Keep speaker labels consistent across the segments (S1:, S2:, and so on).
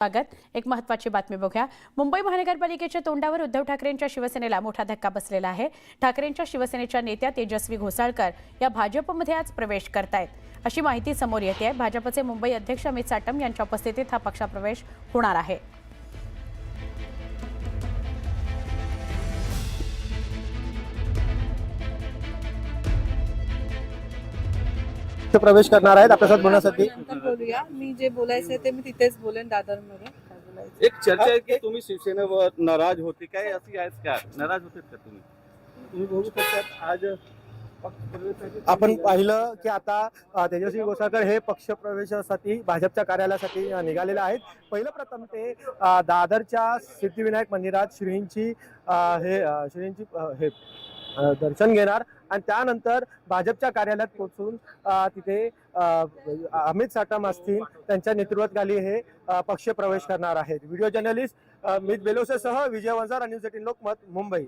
S1: स्वागत. एक महत्वाची बातमी बघूया. मुंबई महानगरपालिकेच्या तोंडावर उद्धव ठाकरेंच्या शिवसेनेला मोठा धक्का बसलेला आहे. ठाकरेंच्या शिवसेनेच्या नेत्या तेजस्वी घोसाळकर या भाजपमध्ये आज प्रवेश करतायत. अशी माहिती समोर येते आहे भाजपचे मुंबई अध्यक्ष अमित साटम यांच्या उपस्थितीत हा पक्षप्रवेश होणार आहे.
S2: प्रवेश करणार आहेत. आपल्यासोबत बोलण्यासाठी.
S3: बोलूया. मी जे बोलायचंय ते मी तिथेच बोलेन दादरमध्ये काय बोलायचं?
S4: एक चर्चा आहे की तुम्ही शिवसेनेवर नाराज होते काय? अशी आहेच का? नाराज होते का तुम्ही? तुम्ही बघू शकतात आज
S2: आपण पाहिलं की आता अ, तेजस्वी गोसाळकर हे पक्ष प्रवेशासाठी भाजपच्या कार्यालयासाठी अ, निघालेले आहेत. पहिलं प्रथम ते अ, दादरच्या सिद्धिविनायक मंदिरात श्रींची अ, हे अ, श्रींची अ, हे अ, दर्शन घेणार. आणि त्यानंतर भाजपच्या कार्यालयात पोहोचून तिथे अमित साटम असतील त्यांच्या नेतृत्वाखाली हे पक्ष प्रवेश करणार आहेत. व्हिडिओ जर्नलिस्ट मित बेलोसेसह विजय वंजार आणि न्यूज एटीन लोकमत मुंबई.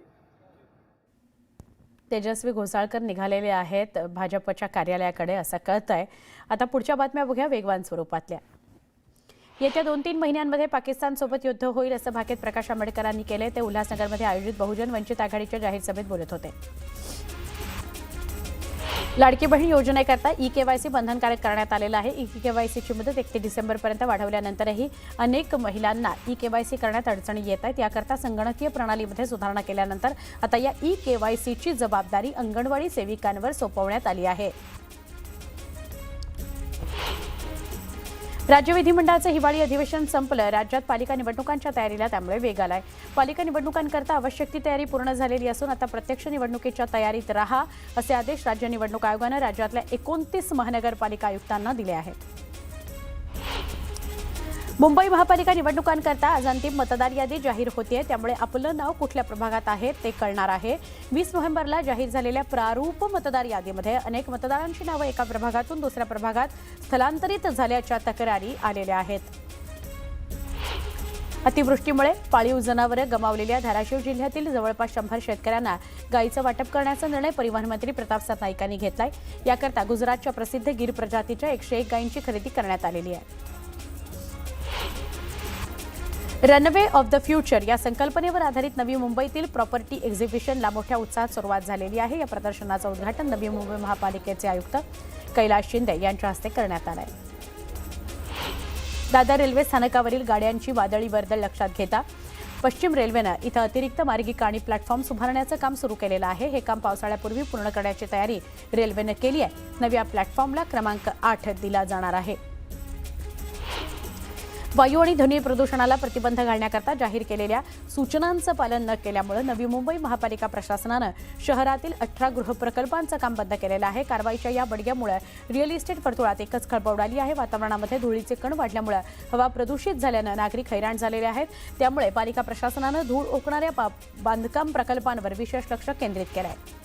S1: तेजस्वी घोसाळकर निघालेले आहेत भाजपच्या कार्यालयाकडे असं कळत आहे आता पुढच्या बातम्या बघूया वेगवान स्वरूपातल्या. येत्या दोन तीन महिन्यांमध्ये पाकिस्तानसोबत युद्ध होईल असं भाकीत प्रकाश आंबेडकरांनी केले ते उल्हासनगरमध्ये आयोजित बहुजन वंचित आघाडीच्या जाहीर सभेत बोलत होते. लाडकी बहीण योजनेकरता ई केवायसी बंधनकारक करण्यात आलेलं आहे. ई केवायसीची मुदत एक ते डिसेंबरपर्यंत वाढवल्यानंतरही अनेक महिलांना ई केवायसी करण्यात अडचणी येत आहेत. याकरता संगणकीय प्रणालीमध्ये सुधारणा केल्यानंतर आता या ई केवायसीची जबाबदारी अंगणवाडी सेविकांवर सोपवण्यात आली आहे. राज्य विधिमंडळाचं हिवाळी अधिवेशन संपलं. राज्यात पालिका निवडणुकांच्या तयारीला त्यामुळे वेग आलाय. पालिका निवडणुकांकरता आवश्यक ती तयारी पूर्ण झालेली असून आता प्रत्यक्ष निवडणुकीच्या तयारीत राहा असे आदेश राज्य निवडणूक आयोगानं राज्यातल्या एकोणतीस महानगरपालिका आयुक्तांना दिले आहेत. मुंबई महापालिका निवडणुकांकरता आज अंतिम मतदार यादी जाहीर होते त्यामुळे आपलं नाव कुठल्या प्रभागात आहे ते कळणार आहे. वीस नोव्हेंबरला जाहीर झालेल्या प्रारूप मतदार यादीमध्ये अनेक मतदारांची नावं एका प्रभागातून दुसऱ्या प्रभागात स्थलांतरित झाल्याच्या तक्रारी आलेल्या आहेत. अतिवृष्टीमुळे पाळीव जनावरं गमावलेल्या धाराशिव जिल्ह्यातील जवळपास शंभर शेतकऱ्यांना गायीचं वाटप करण्याचा निर्णय परिवहन मंत्री प्रताप सातनाईकांनी घेतलाय. याकरता गुजरातच्या प्रसिद्ध गिर प्रजातीच्या एकशे एक गायींची खरेदी करण्यात आलेली आहे. रनवे ऑफ द फ्युचर या संकल्पनेवर आधारित नवी मुंबईतील प्रॉपर्टी एक्झिबिशनला मोठ्या उत्साहात सुरुवात झालेली आहे. या प्रदर्शनाचं उद्घाटन नवी मुंबई महापालिकेचे आयुक्त कैलास शिंदे यांच्या हस्ते करण्यात आलं आहे दादर रेल्वे स्थानकावरील गाड्यांची वादळी वर्दळ लक्षात घेता पश्चिम रेल्वेनं इथं अतिरिक्त मार्गिका आणि प्लॅटफॉर्म सुधारण्याचं काम सुरू केलेलं आहे. हे काम पावसाळ्यापूर्वी पूर्ण करण्याची तयारी रेल्वेनं केली आहे. नव्या प्लॅटफॉर्मला क्रमांक आठ दिला जाणार आहे. वायू आणि ध्वनी प्रदूषणाला प्रतिबंध घालण्याकरता जाहीर केलेल्या सूचनांचं पालन न केल्यामुळे नवी मुंबई महापालिका प्रशासनानं शहरातील अठरा गृहप्रकल्पांचं काम बंद केलेलं आहे. कारवाईच्या या बडग्यामुळे रिअल इस्टेट वर्तुळात एकच खळबळ उडाली आहे. वातावरणामध्ये धुळीचे कण वाढल्यामुळे हवा प्रदूषित झाल्यानं नागरिक हैराण झालेले आहेत. त्यामुळे पालिका प्रशासनानं धूळ ओकणाऱ्या बांधकाम प्रकल्पांवर विशेष लक्ष केंद्रित केलं आहे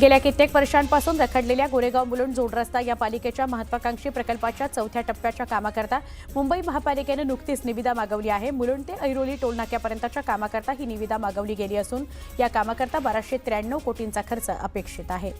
S1: गेल्या कित्येक वर्षांपासून रखडलेल्या गोरेगाव मुलुंड जोड रस्ता या पालिकेच्या महत्वाकांक्षी प्रकल्पाच्या चौथ्या टप्प्याच्या कामाकरता मुंबई महापालिकेनं नुकतीच निविदा मागवली आहे. मुलुंड ते ऐरोली टोलनाक्यापर्यंतच्या कामाकरता ही निविदा मागवली गेली असून या कामाकरता बाराशे त्र्याण्णव कोटींचा खर्च अपेक्षित आहे.